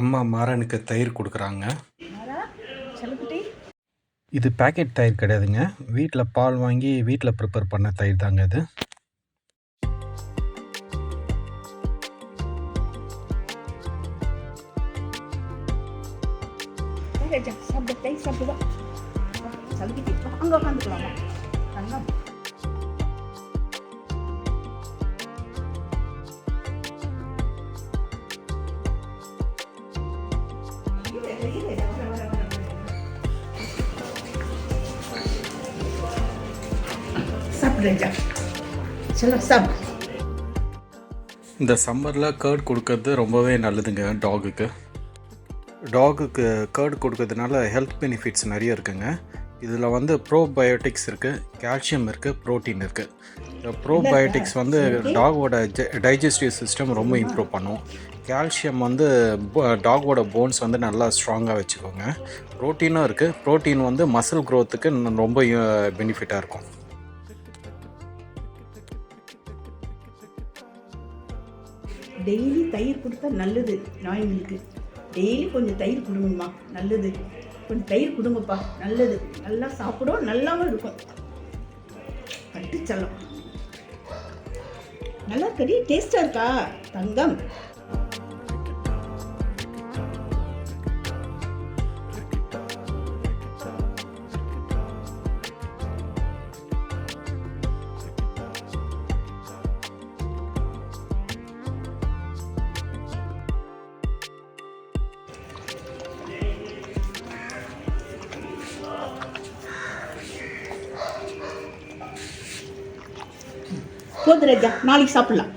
அம்மா மாறனுக்கு தயிர் கொடுக்குறாங்க. இது பேக்கெட் தயிர் கிடையாதுங்க. வீட்டில் பால் வாங்கி வீட்டில் ப்ரிப்பேர் பண்ண தயிர் தாங்க இது. ராஜா சாப்பிடு கை சாப்பிடுவா செல்லக்குட்டி அங்கே உட்காந்துக்கலாமா தங்கம். சாப்பிடு ராஜா சாப்பிடு. இந்த சம்மரில் கேர்ட் கொடுக்கறது ரொம்பவே நல்லதுங்க டாகுக்கு டாகுக்கு கேர்ட் கொடுக்கறதுனால ஹெல்த் பெனிஃபிட்ஸ் நிறைய இருக்குங்க. இதில் வந்து ப்ரோபயோட்டிக்ஸ் இருக்குது கால்சியம் இருக்குது ப்ரோட்டீன் இருக்குது இந்த ப்ரோபயோட்டிக்ஸ் வந்து டாகோட டைஜஸ்டிவ் சிஸ்டம் ரொம்ப இம்ப்ரூவ் பண்ணும். கால்சியம் வந்து டாகோட போன்ஸ் வந்து நல்லா ஸ்ட்ராங்காக வச்சுக்கோங்க. ப்ரோட்டீனும் இருக்குது ப்ரோட்டீன் வந்து மசில் க்ரோத்துக்கு ரொம்ப பெனிஃபிட்டாக இருக்கும். டெய்லி தயிர் கொடுத்தா நல்லது. நாய்ங்களுக்கு டெய்லி கொஞ்சம் தயிர் கொடுங்கம்மா. நல்லது. கொஞ்சம் தயிர் கொடுங்கப்பா. நல்லது. நல்லா சாப்பிடும். நல்லாவும் இருக்கும். பட்டு செல்லம் நல்லா கறி டேஸ்டாக இருக்கா? தங்கம். போது ராஜா நாளைக்கு சாப்பிடலாம்.